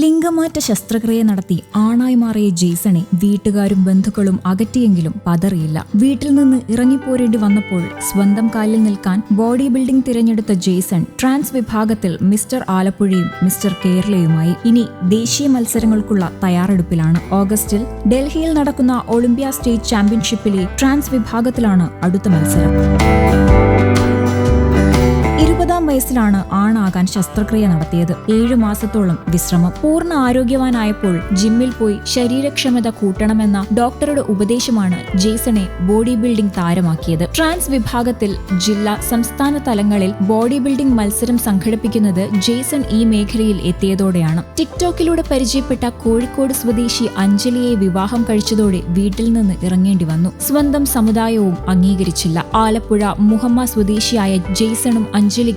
ലിംഗമാറ്റ ശസ്ത്രക്രിയ നടത്തി ആണായി മാറിയ ജെയ്സണെ വീട്ടുകാരും ബന്ധുക്കളും അകറ്റിയെങ്കിലും പതറിയില്ല. വീട്ടിൽ നിന്ന് ഇറങ്ങിപ്പോരേണ്ടി വന്നപ്പോൾ സ്വന്തം കാലിൽ നിൽക്കാൻ ബോഡി ബിൽഡിംഗ് തിരഞ്ഞെടുത്ത ജെയ്സൺ ട്രാൻസ് വിഭാഗത്തിൽ മിസ്റ്റർ ആലപ്പുഴയും മിസ്റ്റർ കേരളയുമായി. ഇനി ദേശീയ മത്സരങ്ങൾക്കുള്ള തയ്യാറെടുപ്പിലാണ്. ഓഗസ്റ്റിൽ ഡൽഹിയിൽ നടക്കുന്ന ഒളിമ്പ്യ സ്റ്റേറ്റ് ചാമ്പ്യൻഷിപ്പിലെ ട്രാൻസ് വിഭാഗത്തിലാണ് അടുത്ത മത്സരം. ഇരുപതാം വയസ്സിലാണ് ആണാകാൻ ശസ്ത്രക്രിയ നടത്തിയത്. ഏഴു മാസത്തോളം വിശ്രമം പൂർണ ആരോഗ്യവാനായപ്പോൾ ജിമ്മിൽ പോയി ശരീരക്ഷമത കൂട്ടണമെന്ന ഡോക്ടറുടെ ഉപദേശമാണ് ജെയ്സണെ ബോഡി ബിൽഡിംഗ് താരമാക്കിയത്. ട്രാൻസ് വിഭാഗത്തിൽ ജില്ലാ സംസ്ഥാന തലങ്ങളിൽ ബോഡി ബിൽഡിംഗ് മത്സരം സംഘടിപ്പിക്കുന്നത് ജെയ്സൺ ഈ മേഖലയിൽ എത്തിയതോടെയാണ്. ടിക്ടോക്കിലൂടെ പരിചയപ്പെട്ട കോഴിക്കോട് സ്വദേശി അഞ്ജലിയെ വിവാഹം കഴിച്ചതോടെ വീട്ടിൽ നിന്ന് ഇറങ്ങേണ്ടി വന്നു. സ്വന്തം സമുദായവും അംഗീകരിച്ചില്ല. ആലപ്പുഴ മുഹമ്മ സ്വദേശിയായ ജെയ്സണും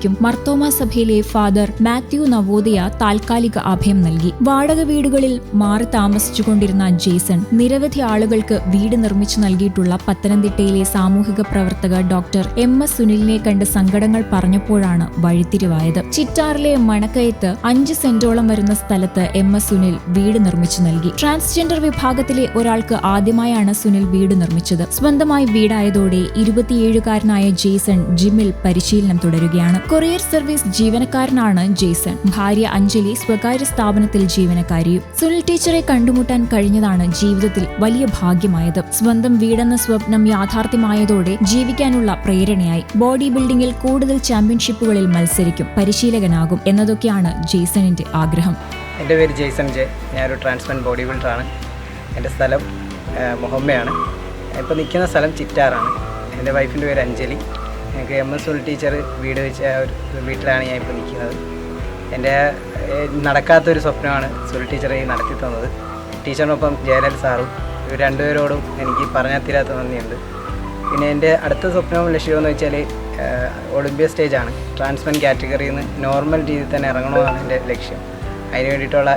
അഞ്ജലിക്കും മർത്തോമ സഭയിലെ ഫാദർ മാത്യു നവോദയ താൽക്കാലിക അഭയം നൽകി. വാടക വീടുകളിൽ മാറി താമസിച്ചുകൊണ്ടിരുന്ന ജേസൺ നിരവധി ആളുകൾക്ക് വീട് നിർമ്മിച്ചു നൽകിയിട്ടുള്ള പത്തനംതിട്ടയിലെ സാമൂഹിക പ്രവർത്തക ഡോക്ടർ എം എസ് സുനിലിനെ കണ്ട് സങ്കടങ്ങൾ പറഞ്ഞപ്പോഴാണ് വഴിത്തിരിവായത്. ചിറ്റാറിലെ മണക്കയത്ത് അഞ്ച് സെന്റോളം വരുന്ന സ്ഥലത്ത് എം എസ് സുനിൽ വീട് നിർമ്മിച്ചു നൽകി. ട്രാൻസ്ജെൻഡർ വിഭാഗത്തിലെ ഒരാൾക്ക് ആദ്യമായാണ് സുനിൽ വീട് നിർമ്മിച്ചത്. സ്വന്തമായി വീടായതോടെ ഇരുപത്തിയേഴുകാരനായ ജേസൺ ജിമ്മിൽ പരിശീലനം തുടരുകയാണ്. കൊറിയർ സർവീസ് ജീവനക്കാരനാണ് ജേസൺ. ഭാര്യ അഞ്ജലി സ്വകാര്യ സ്ഥാപനത്തിൽ ജീവനക്കാരിയും. സുനിൽ ടീച്ചറെ കണ്ടുമുട്ടാൻ കഴിഞ്ഞതാണ് ജീവിതത്തിൽ വലിയ ഭാഗ്യമായത്. സ്വന്തം വീടെന്ന സ്വപ്നം യാഥാർത്ഥ്യമായതോടെ ജീവിക്കാനുള്ള പ്രേരണയായി. ബോഡി ബിൽഡിംഗിൽ കൂടുതൽ ചാമ്പ്യൻഷിപ്പുകളിൽ മത്സരിക്കും പരിശീലകനാകും എന്നതൊക്കെയാണ് ജേസണിന്റെ ആഗ്രഹം. എന്റെ പേര് ജെയ്സൺ ജെ. ഞാനൊരു ട്രാൻസ്ഫർ ബോഡി ബിൽഡറാണ്. എന്റെ സ്ഥലം മുഹമ്മയാണ്. ഇപ്പോൾ നിൽക്കുന്ന സ്ഥലം ചിറ്റാറാണ്. എന്റെ വൈഫിന്റെ പേര് അഞ്ജലി. എനിക്ക് എം എസ് ഉൽ ടീച്ചർ വീട് വെച്ച ഒരു വീട്ടിലാണ് ഞാൻ ഇപ്പോൾ നിൽക്കുന്നത്. എന്റെ നടക്കാത്തൊരു സ്വപ്നമാണ് സുൽ ടീച്ചർ നടത്തി തന്നത്. ടീച്ചറിനൊപ്പം ജയലൽ സാറും ഇവർ രണ്ടുപേരോടും എനിക്ക് പറഞ്ഞാൽ തീരാത്ത നന്ദിയുണ്ട്. പിന്നെ എന്റെ അടുത്ത സ്വപ്നവും ലക്ഷ്യമെന്ന് വെച്ചാൽ ഒളിമ്പ്യ സ്റ്റേജാണ്. ട്രാൻസ്മെൻ കാറ്റഗറിയിൽ നിന്ന് നോർമൽ രീതിയിൽ തന്നെ ഇറങ്ങണമെന്നാണ് എന്റെ ലക്ഷ്യം. അതിന് വേണ്ടിയിട്ടുള്ള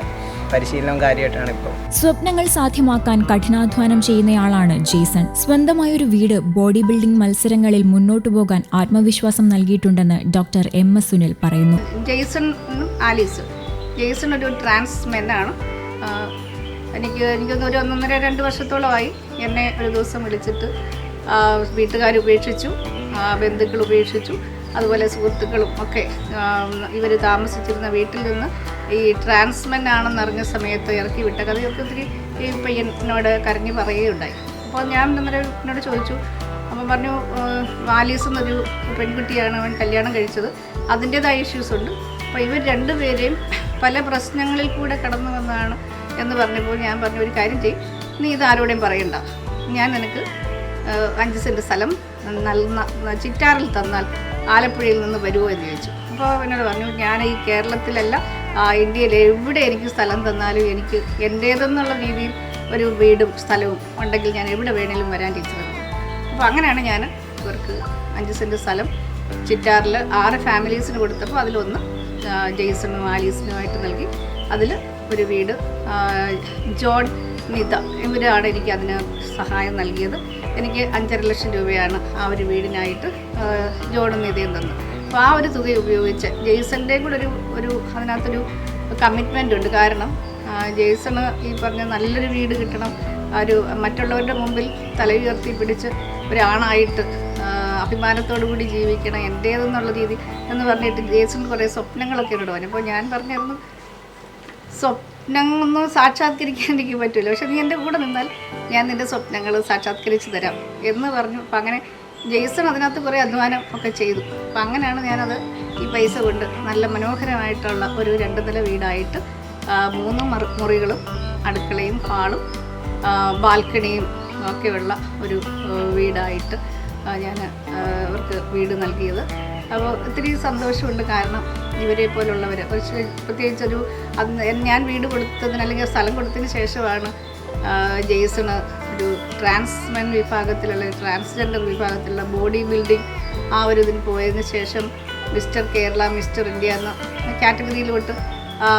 പരിശീലനവും കാര്യമായിട്ടാണ് ഇപ്പോൾ സ്വപ്നങ്ങൾ സാധ്യമാക്കാൻ കഠിനാധ്വാനം ചെയ്യുന്നയാളാണ് ജേസൺ. സ്വന്തമായ ഒരു വീട് ബോഡി ബിൽഡിംഗ് മത്സരങ്ങളിൽ മുന്നോട്ട് പോകാൻ ആത്മവിശ്വാസം നൽകിയിട്ടുണ്ടെന്ന് ഡോക്ടർ എം എസ് സുനിൽ പറയുന്നു. Jason Alice. ജെയ്സൺ ഒരു ട്രാൻസ് മെന്നാണ് എനിക്ക് എനിക്കൊന്ന് ഒരു ഒന്നൊന്നര രണ്ട് വർഷത്തോളമായി എന്നെ ഒരു ദിവസം വിളിച്ചിട്ട് വീട്ടുകാർ ഉപേക്ഷിച്ചു ബന്ധുക്കൾ ഉപേക്ഷിച്ചു അതുപോലെ സുഹൃത്തുക്കളും ഒക്കെ ഇവർ താമസിച്ചിരുന്ന വീട്ടിൽ നിന്ന് ഈ ട്രാൻസ്മെൻ ആണെന്നറിഞ്ഞ സമയത്ത് ഇറക്കി വിട്ട കഥയൊക്കെ ഒത്തിരി ഈ പയ്യനോട് കരഞ്ഞു പറയുകയുണ്ടായി. അപ്പോൾ ഞാൻ അന്നേരം എന്നോട് ചോദിച്ചു. അപ്പം പറഞ്ഞു വാലീസ് എന്നൊരു പെൺകുട്ടിയാണ് അവൻ കല്യാണം കഴിച്ചത്. അതിന്റേതായ ഇഷ്യൂസ് ഉണ്ട്. അപ്പോൾ ഇവർ രണ്ടുപേരെയും പല പ്രശ്നങ്ങളിൽ കൂടെ കടന്നു വന്നതാണ് എന്ന് പറഞ്ഞപ്പോൾ ഞാൻ പറഞ്ഞു ഒരു കാര്യം ചെയ്യും. നീ ഇത് ആരോടെയും പറയണ്ട. ഞാൻ നിനക്ക് അഞ്ച് സെന്റ് സ്ഥലം നൽകുന്ന ചിറ്റാറിൽ തന്നാൽ ആലപ്പുഴയിൽ നിന്ന് വരുമോ എന്ന് ചോദിച്ചു. അപ്പോൾ എന്നോട് പറഞ്ഞു ഞാൻ ഈ കേരളത്തിലല്ല ഇന്ത്യയിൽ എവിടെ എനിക്ക് സ്ഥലം തന്നാലും എനിക്ക് എന്റേതെന്നുള്ള രീതിയിൽ ഒരു വീടും സ്ഥലവും ഉണ്ടെങ്കിൽ ഞാൻ എവിടെ വേണേലും വരാൻ ടീച്ചർ അപ്പോൾ അങ്ങനെയാണ് ഞാൻ ഇവർക്ക് അഞ്ച് സെന്റ് സ്ഥലം ചിറ്റാറിൽ ആറ് ഫാമിലീസിന് കൊടുത്തപ്പോൾ അതിലൊന്ന് ജെയ്സണും ആലീസിനുമായിട്ട് നൽകി. അതിൽ ഒരു വീട് ജോൺ നിത ഇവരാണ് എനിക്ക് അതിന് സഹായം നൽകിയത്. എനിക്ക് അഞ്ചര ലക്ഷം രൂപയാണ് ആ ഒരു വീടിനായിട്ട് ജോൺ നിതയും തന്നത്. അപ്പോൾ ആ ഒരു തുക ഉപയോഗിച്ച് ജെയ്സന്റെയും കൂടെ ഒരു ഒരു അതിനകത്തൊരു കമ്മിറ്റ്മെന്റ് ഉണ്ട്. കാരണം ജെയ്സണ് ഈ പറഞ്ഞ നല്ലൊരു വീട് കിട്ടണം. ഒരു മറ്റുള്ളവരുടെ മുമ്പിൽ തല ഉയർത്തി പിടിച്ച് ഒരാണായിട്ട് അഭിമാനത്തോടു കൂടി ജീവിക്കണം എന്റേതെന്നുള്ള രീതി എന്ന് പറഞ്ഞിട്ട് ജെയ്സൺ കുറേ സ്വപ്നങ്ങളൊക്കെ ഉണ്ടോ അപ്പോൾ ഞാൻ പറഞ്ഞിരുന്നു സ്വപ്നങ്ങളൊന്നും സാക്ഷാത്കരിക്കാൻ എനിക്ക് പറ്റില്ല പക്ഷെ നീ എന്റെ കൂടെ നിന്നാൽ ഞാൻ നിന്റെ സ്വപ്നങ്ങൾ സാക്ഷാത്കരിച്ച് തരാം എന്ന് പറഞ്ഞു. അപ്പം അങ്ങനെ ജെയ്സൺ അതിനകത്ത് കുറേ അധ്വാനം ഒക്കെ ചെയ്തു. അപ്പം അങ്ങനെയാണ് ഞാനത് ഈ പൈസ കൊണ്ട് നല്ല മനോഹരമായിട്ടുള്ള ഒരു രണ്ട് നില വീടായിട്ട് മൂന്ന് മുറികളും അടുക്കളയും ഹാളും ബാൽക്കണിയും ഒക്കെയുള്ള ഒരു വീടായിട്ട് ഞാൻ അവർക്ക് വീട് നൽകിയത്. അപ്പോൾ ഒത്തിരി സന്തോഷമുണ്ട് കാരണം ഇവരെ പോലുള്ളവർ പ്രത്യേകിച്ചൊരു ഞാൻ വീട് കൊടുത്തതിന് അല്ലെങ്കിൽ സ്ഥലം കൊടുത്തതിന് ശേഷമാണ് ജെയ്സണ് ഒരു ട്രാൻസ്മെൻ വിഭാഗത്തിലുള്ള ട്രാൻസ്ജെൻഡർ വിഭാഗത്തിലുള്ള ബോഡി ബിൽഡിംഗ് ആ ഒരു ഇതിന് പോയതിന് ശേഷം മിസ്റ്റർ കേരള മിസ്റ്റർ ഇന്ത്യ എന്ന കാറ്റഗറിയിലോട്ട്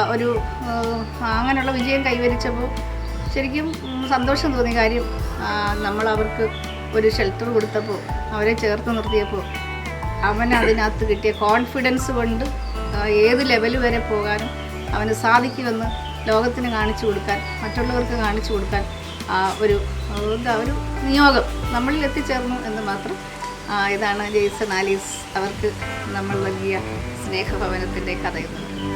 ഒരു അങ്ങനെയുള്ള വിജയം കൈവരിച്ചപ്പോൾ ശരിക്കും സന്തോഷം തോന്നിയ കാര്യം നമ്മൾ അവർക്ക് ഒരു ഷെൽട്ടർ കൊടുത്തപ്പോൾ അവരെ ചേർത്ത് നിർത്തിയപ്പോൾ അവൻ അതിനകത്ത് കിട്ടിയ കോൺഫിഡൻസ് കൊണ്ട് ഏത് ലെവൽ വരെ പോകാനും അവന് സാധിക്കുമെന്ന് ലോകത്തിന് കാണിച്ചു കൊടുക്കാൻ മറ്റുള്ളവർക്ക് കാണിച്ചു കൊടുക്കാൻ ഒരു ഒരു നിയോഗം നമ്മളിൽ എത്തിച്ചേർന്നു എന്ന് മാത്രം ഇതാണ് ജെയ്സൺ ആലീസ് അവർക്ക് നമ്മൾ നൽകിയ സ്നേഹഭവനത്തിന്റെ കഥയുന്നത്